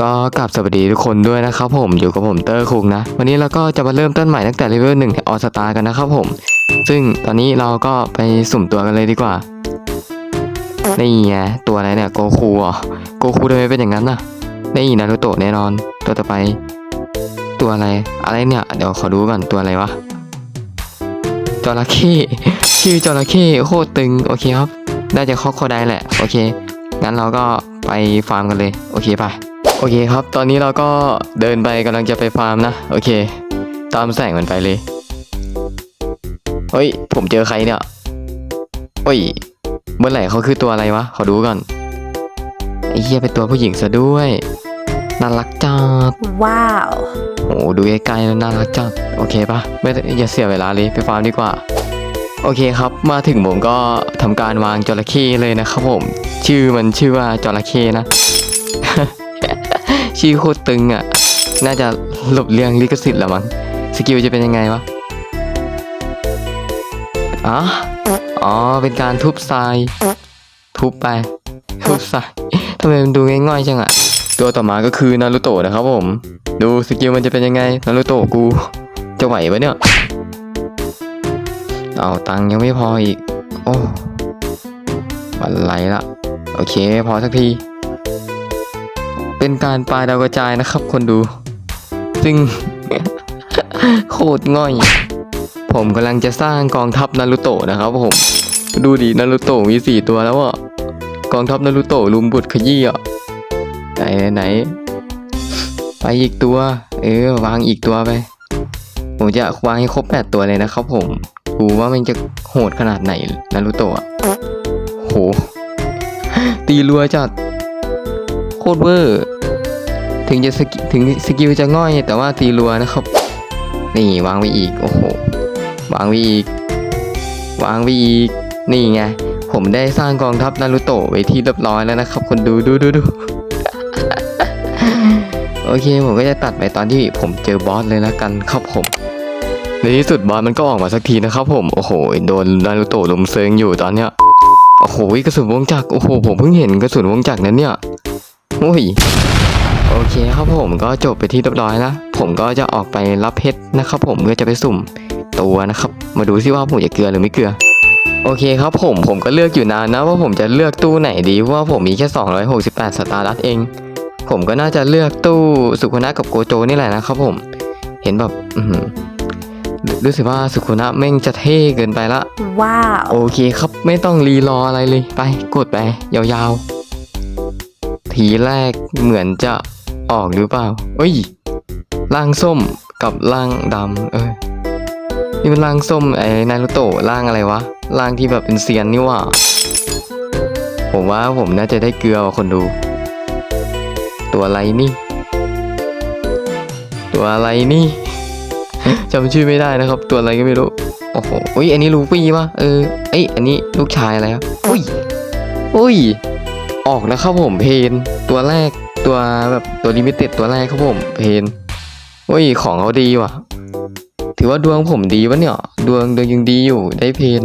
ก็กลับสวัสดีทุกคนด้วยนะครับผมอยู่กับผมเตอร์คุงนะ วันนี้เราก็จะมาเริ่มต้นใหม่ตั้งแต่เลเวลหนึ่งออสตากันนะครับผม ซึ่งตอนนี้เราก็ไปสุ่มตัวกันเลยดีกว่า นี่ไงตัวอะไรเนี่ยโกคูเหรอโกคูทำไมเป็นอย่างนั้นน่ะนี่นารูโตะแน่นอน ตัวต่อไป ตัวอะไรอะไรเนี่ย เดี๋ยวขอดูก่อนตัวอะไรวะจระเข้ชื่อจระเข้โคตรตึงโอเคครับน่าจะคอกโคได้แหละโอเคงั้นเราก็ไปฟาร์มกันเลย โอเคไป โอเคครับ ตอนนี้เราก็เดินไปกำลังจะไปฟาร์มนะ โอเค ตามแสงมันไปเลย เฮ้ย ผมเจอใครเนี่ยเฮ้ย เมื่อไหร่เขาคือตัวอะไรวะ ขอดูก่อน ไอ้เหี้ยเป็นตัวผู้หญิงซะด้วย น่ารักจัด Wow. โอ้โหดูใกล้ๆแล้วน่ารักจัด โอเคปะไม่อย่าเสียเวลาเลยไปฟาร์มดีกว่า โอเคครับ มาถึงผมก็ทำการวางจระเข้เลยนะครับผม ชื่อมันชื่อว่าจระเข้นะ ชื่อโคตรตึงอะ น่าจะหลบเลี่ยงลิขสิทธิ์ละมั้ง สกิลจะเป็นยังไงวะ อ๋อ อ๋อ เป็นการทุบทราย ทุบไป ทุบทรายทำไมมันดูง่ายๆจังอะตัวต่อมาก็คือนารูโตะนะครับผม ดูสกิลมันจะเป็นยังไง นารูโตะกู จะไหวปะเนี่ย เอาตังค์ยังไม่พออีก โอ้บันไหลละ โอเค พอสักที เป็นการปลาดาวกระจายนะครับ คนดู ซึ่ง โคตรง่อย ผมกำลังจะสร้างกองทัพนารูโตะนะครับผม ดูดินารูโตะมีสี่ตัวแล้วอะ กองทัพนารูโตะลุมบุตรขยี้อะ ไหนไหน ไปอีกตัว เออ วางอีกตัวไป ผมจะวางให้ครบแปดตัวเลยนะครับผมดูว่ามันจะโหดขนาดไหนนารูโตะอะโห ตีรัวจัด ตรเวอร์ถึงจะสกิถึงสกิลจะง่อยแต่ว่าตีรัวนะครับ นี่วางไว้อีกโอ้โหวางไว้อีก วางไว้อีก นี่ไงผมได้สร้างกองทัพนารูโตะไว้ที่เรียบร้อยแล้วนะครับ คนดูดูดูดูโอเคผมก็จะตัดไปตอนที่ผมเจอบอสเลยแล้วกันครับผม ในที่สุดบอสมันก็ออกมาสักทีนะครับผมโอ้โหโดนนารูโตะลุมเซิงอยู่ตอนเนี้ยโอ้โหกระสุนวงจักรโอ้โหผมเพิ่งเห็นกระสุนวงจักรนั้นเนี่ย อ้ยโอเคครับผมก็จบไปที่เรียบร้อยแล้วผมก็จะออกไปรับเพชรนะครับผมเพื่อจะไปสุ่มตัวนะครับ มาดูซิว่าผมจะเกลือหรือไม่เกลือ โอเคครับผมผมก็เลือกอยู่นานนะว่าผมจะเลือกตู้ไหนดีเพราะว่าผมมีแค่ 268 สตาร์ดัตเอง ผมก็น่าจะเลือกตู้สุขุนะกับโกโจนี่แหละนะครับผม เห็นแบบอือหือรู้สึกว่าสุขุนะแม่งจะเท่เกินไปละ Wow. โอเคครับไม่ต้องรีรออะไรเลยไปกดไปยาวๆ ทีแรกเหมือนจะออกหรือเปล่าเอ้ยล่างส้มกับล่างดำเออนี่เป็นล่างส้มไอ้นารูโตะล่างอะไรวะล่างที่แบบเป็นเซียนนี่ว่า ผมว่าผมน่าจะได้เกลือคนดู ตัวอะไรนี่ ตัวอะไรนี่จำชื่อไม่ได้นะครับ ตัวอะไรก็ไม่รู้โอ้โหอุ้ยอันนี้ลูฟี่ปะเออเอ้ยอันนี้ลูกชายอะไรครับอุ้ยอุ้ย ออกแล้วครับผมเพนตัวแรกตัวแบบตัวลิมิเต็ดตัวแรกครับผมเพนอุ้ยของเขาดีว่ะ ถือว่าดวงผมดีวะเนี่ยดวงดวงยังดีอยู่ได้เพน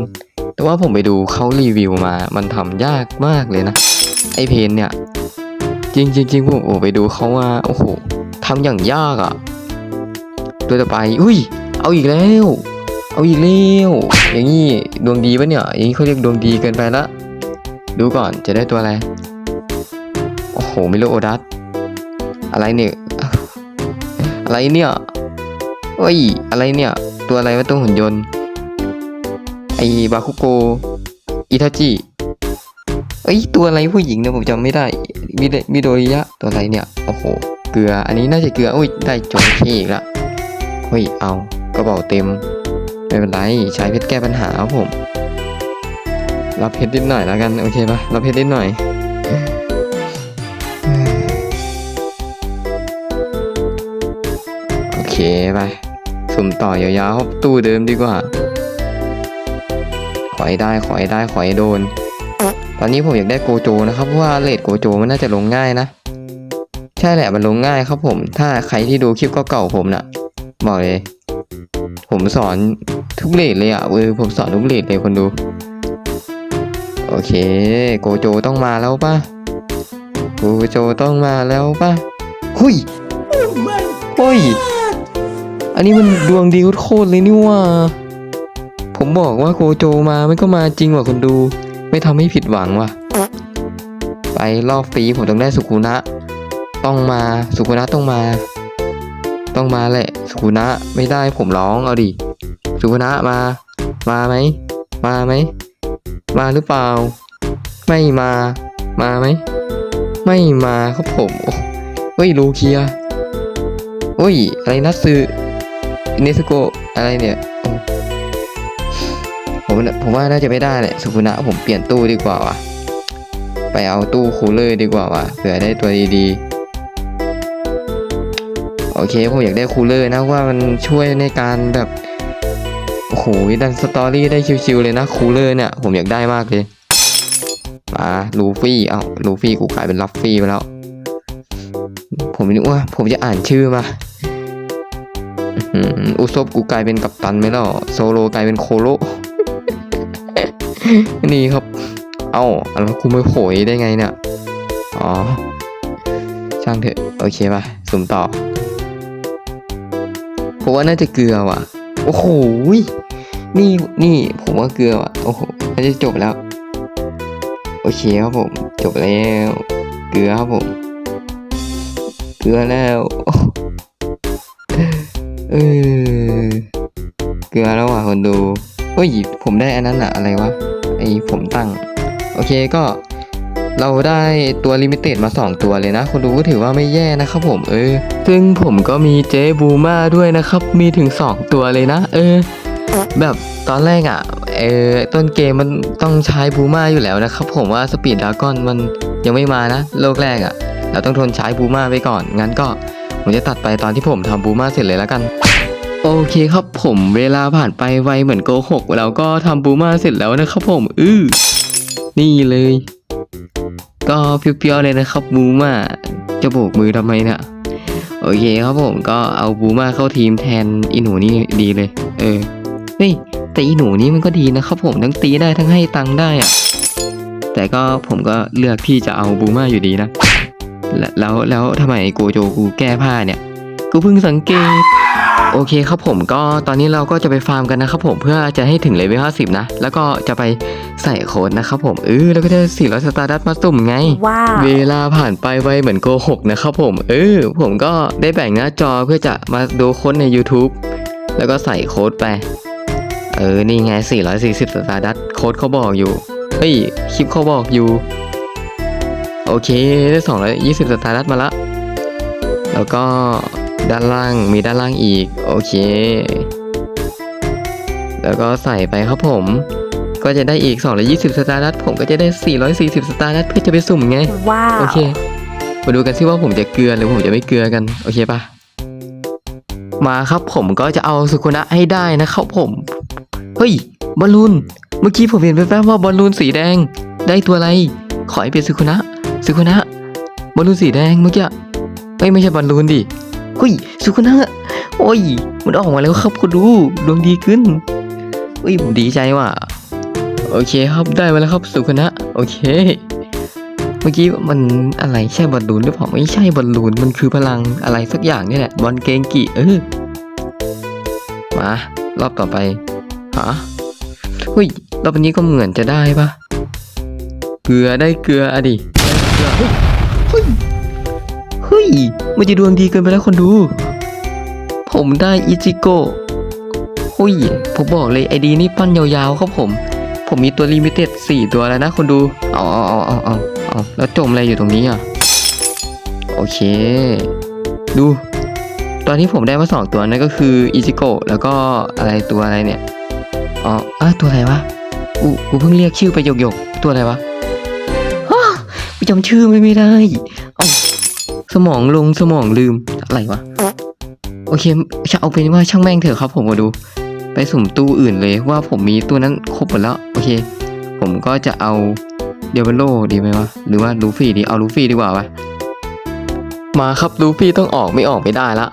แต่ว่าผมไปดูเขารีวิวมา มันทำยากมากเลยนะไอเพนเนี่ยจริงจริงจริงผมโอ้ไปดูเขาว่าโอ้โหทำอย่างยากอะ่ะตัวต่อไปอุ้ย เอาอีกแล้ว เอาอีกแล้วอย่างนี้ดวงดีปะเนี่ยอย่างนี้เขาเรียกดวงดีเกินไปละดูก่อนจะได้ตัวอะไร โอ้โหมิโลโอดัสอะไรเนี่ยอะไรเนี่ยเฮ้ยอะไรเนี่ย ตัวอะไรวะตัวหุ่นยนต์ ไอบาคุโกอิทาจิเอ้ยตัวอะไรผู้หญิงเนี่ยผมจำไม่ได้มิดมิโดริยะตัวอะไรเนี่ยโอ้โหเกลืออันนี้น่าจะเกลืออุ้ยได้จระเข้อีกละเฮ้ยเอากระเป๋าเต็มไม่เป็นไรใช้เพชรแก้ปัญหาครับผมรับเพชรนิดหน่อยแล้วกันโอเคปะรับเพชรนิดหน่อย ไป สุ่มต่อยาวๆครับตู้เดิมดีกว่า ขอให้ได้ขอให้ได้ขอให้โดน ตอนนี้ผมอยากได้โกโจนะครับเพราะว่าเลดโกโจมันน่าจะลงง่ายนะ ใช่แหละมันลงง่ายครับผม ถ้าใครที่ดูคลิปเก่าๆผมน่ะ บอกเลย ผมสอนทุกเลทเลยอะเออผมสอนทุกเลทเลยคนดู โอเค โกโจต้องมาแล้วป่ะโกโจต้องมาแล้วป่ะหุยเฮ้ย อันนี้มันดวงดีโคตรเลยนี่ว่า ผมบอกว่าโกโจมามันก็มาจริงว่ะคนดู ไม่ทำให้ผิดหวังว่ะ ไปรอบฟรีผมต้องได้สุกุนะ ต้องมาสุกุนะต้องมา ต้องมาแหละ สุกุนะไม่ได้ผมร้องเอาดิ สุกุนะมา มาไหม มาไหม มาหรือเปล่า ไม่มา มาไหม ไม่มาครับผม โอ้ยลูเคียเฮ้ย อะไรนัตสึ เนสโกอะไรเนี่ยผมผมว่าน่าจะไม่ได้แหละสุกุนะผมเปลี่ยนตู้ดีกว่าว่ะไปเอาตู้คูลเลอร์ดีกว่าว่ะเผื่อได้ตัวดีๆ โอเคผมอยากได้คูลเลอร์นะว่ามันช่วยในการแบบโอ้โหดันสตอรี่ได้ชิวๆเลยนะคูลเลอร์เนี่ยผมอยากได้มากเลยมาลูฟี่เอาลูฟี่กูกลายเป็นลัฟฟี่ไปแล้ว ผมนึกว่าผมจะอ่านชื่อมา อุซบกูกลายเป็นกัปตันไหมล่ะโซโลกลายเป็นโคโลนี่ครับ เอ้าแล้วกูไม่โผล่ได้ไงเนี่ย อ๋อ ช่างเถอะ โอเคป่ะ สุ่มต่อผมว่าน่าจะเกลือว่ะ โอ้โห นี่ นี่ ผมว่าเกลือว่ะ โอ้โหน่าจะจบแล้ว โอเคครับผม จบแล้ว เกลือครับผม เกลือแล้ว เออเกลือแล้วว่ะคนดูเฮ้ยผมได้อันนั้นอะอะไรวะไอผมตั้ง โอเคก็เราได้ตัวลิมิเต็ดมา 2 ตัวเลยนะ คนดูก็ถือว่าไม่แย่นะครับผมเออ ซึ่งผมก็มีเจ๊บูมาด้วยนะครับ มีถึง 2 ตัวเลยนะ เออ แบบตอนแรกอะ่ะเออต้นเกมมันต้องใช้บูมาอยู่แล้วนะครับ ผมว่าสปีดดากอนมันยังไม่มานะ โลกแรกอะ่ะ เราต้องทนใช้บูมาไปก่อน งั้นก็ผมจะตัดไปตอนที่ผมทำบูมาเสร็จเลยแล้วกัน โอเคครับผมเวลาผ่านไปไวเหมือนโกหกเราก็ทำบูมาเสร็จแล้วนะครับผมอื้อนี่เลย ก็เพียวๆเลยนะครับบูมาจะโบกมือทำไมเนี่ยโอเคครับผมก็เอาบูมาเข้าทีมแทนอีหนูนี่ดีเลย เออเฮ้ยแต่อีหนูนี่มันก็ดีนะครับผมทั้งตีได้ทั้งให้ตังค์ได้อะแต่ก็ผมก็เลือกที่จะเอาบูมาอยู่ดีนะ แล้วแล้วทำไมโกโจกูแก้ผ้าเนี่ย กูเพิ่งสังเกต โอเคครับผมก็ตอนนี้เราก็จะไปฟาร์มกันนะครับผมเพื่อจะให้ถึงเลเวล50 นะ แล้วก็จะไปใส่โค้ดนะครับผมเออแล้วก็จะ400สตาร์ดัตมาสุ่มไง ว้าวเวลาผ่านไปไวเหมือนโกหกนะครับผมเออผมก็ได้แบ่งหน้าจอเพื่อจะมาดูโค้ดใน YouTube แล้วก็ใส่โค้ดไป เออ นี่ไง 440สตาร์ดัตโค้ดเขาบอกอยู่ เฮ้ย คลิปเขาบอกอยู่ โอเค ได้ 220สตาร์ดัตมาละ แล้วก็ ด้านล่างมีด้านล่างอีก โอเค แล้วก็ใส่ไปครับผม ก็จะได้อีก 220 สตาร์ดัตผมก็จะได้ 440 สตาร์ดัตเพื่อจะไปสุ่มไง ว้าว โอเค มาดูกันซิว่าผมจะเกลือหรือผมจะไม่เกลือกัน โอเคปะมาครับผมก็จะเอาสุกุนะให้ได้นะครับผม เฮ้ย บอลลูน เมื่อกี้ผมเห็นแป๊บๆว่าบอลลูนสีแดง ได้ตัวอะไร ขอให้เป็นสุกุนะสุกุนะบอลลูนสีแดงเมื่อกี้เฮ้ยไม่ใช่บอลลูนดิ เฮ้ยสุกุนะโอ้ย มันออกมาแล้วครับคุณดูดวงดีขึ้นเฮ้ยผมดีใจว่ะโอเคครับได้มาแล้วครับสุกุนะโอเค เมื่อกี้มันอะไรใช่บอลลูนหรือเปล่าไม่ใช่บอลลูนมันคือพลังอะไรสักอย่างนี่แหละบอลเกงกิเออมารอบต่อไปฮะเฮ้ยรอบนี้ก็เหมือนจะได้ปะเกลือได้เกลืออะดิได้เกลือเฮ้ยเฮ้ย มันจะดวงดีเกินไปแล้วคนดู ผมได้อิจิโกะเฮ้ย ผมบอกเลยไอดีนี่ปั้นยาวๆครับผม ผมมีตัวลิมิเต็ดสี่ตัวแล้วนะคนดูอาเอาเอาเออาเอแล้วจมอะไรอยู่ตรงนี้อะ โอเค ดู ตอนที่ผมได้มาสองตัวนั่นก็คืออิจิโกะแล้วก็อะไรตัวอะไรเนี่ย อ๋ออะตัวอะไรวะ กู กูเพิ่งเรียกชื่อไปหยกหยกๆตัวอะไรวะอ้าวกูจำชื่อไม่ได้ สมองลงสมองลืมอะไรวะ โอเคจะเอาเป็นว่าช่างแม่งเถอะครับ ผมมาดู ไปสุ่มตู้อื่นเลยว่าผมมีตู้นั้นครบหมดแล้ว โอเค ผมก็จะเอาเดวิโลดีไหมวะ หรือว่าลูฟี่ดีเอาลูฟี่ดีกว่าวะมาครับลูฟี่ต้องออกไม่ออกไม่ได้ละ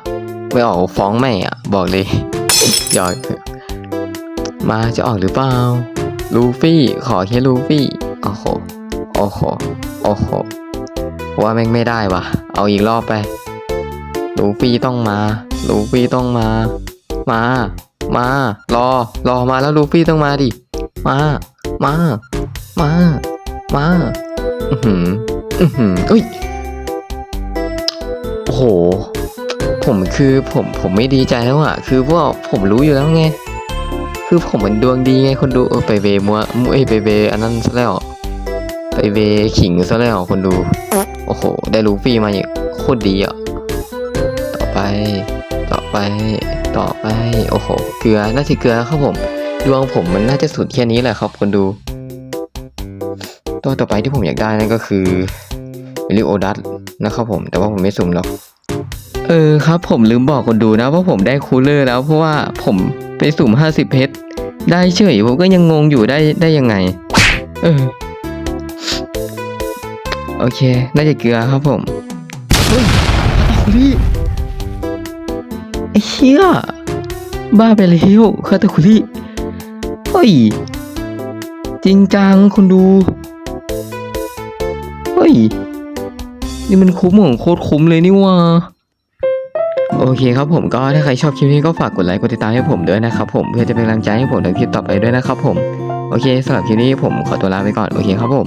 ไม่ออกฟ้องแม่อะบอกเลยหยอกเถอะมาจะออกหรือเปล่าลูฟี่ขอแค่ลูฟี่โอ้โหโอ้โหโอ้โห ว่าแม่งไม่ได้วะเอาอีกรอบไปลูฟี่ต้องมาลูฟี่ต้องมา มา มารอ รอมาแล้วลูฟี่ต้องมาดิ มา มา มา มา อือหือ อือหืออุ้ยโอ้โห ผมคือผมผมไม่ดีใจแล้วอะคือพวกผมรู้อยู่แล้วไง คือผมมันดวงดีไงคนดูเออไปเวมัวมุ้ยไปเวอันนั้นซะแล้ว ไปเวขิงซะแล้วคนดู โอ้โห ได้ลูฟี่มาอย่างโคตรดีอะ ต่อไป ต่อไป ต่อไป โอ้โห เกลือ น่าจะเกลือครับผม ดวงผมมันน่าจะสุดแค่นี้แหละครับคนดู ตัวต่อไปที่ผมอยากได้นั่นก็คือลิโอดัสนะครับผม แต่ว่าผมไม่สุ่มหรอก เออครับ ผมลืมบอกคนดูนะว่าผมได้คูลเลอร์แล้วเพราะว่าผมไปสุ่ม 50 เพชร ได้เฉยผมก็ยังงงอยู่ได้ได้ยังไง เออ โอเค น่าจะเกลือครับผม เฮ้ยคาตาคุริไอ้เชี่ยบ้าไปแล้วคาตาคุริเฮ้ย จริงจังคุณดู เฮ้ย นี่มันคุ้มของโคตรคุ้มเลยนี่ว่า โอเคครับผมก็ถ้าใครชอบคลิปนี้ก็ฝากกดไลค์กดติดตามให้ผมด้วยนะครับผมเพื่อจะเป็นกำลังใจให้ผมทำคลิปต่อไปด้วยนะครับผม โอเคสำหรับคลิปนี้ผมขอตัวลาไปก่อน โอเคครับผม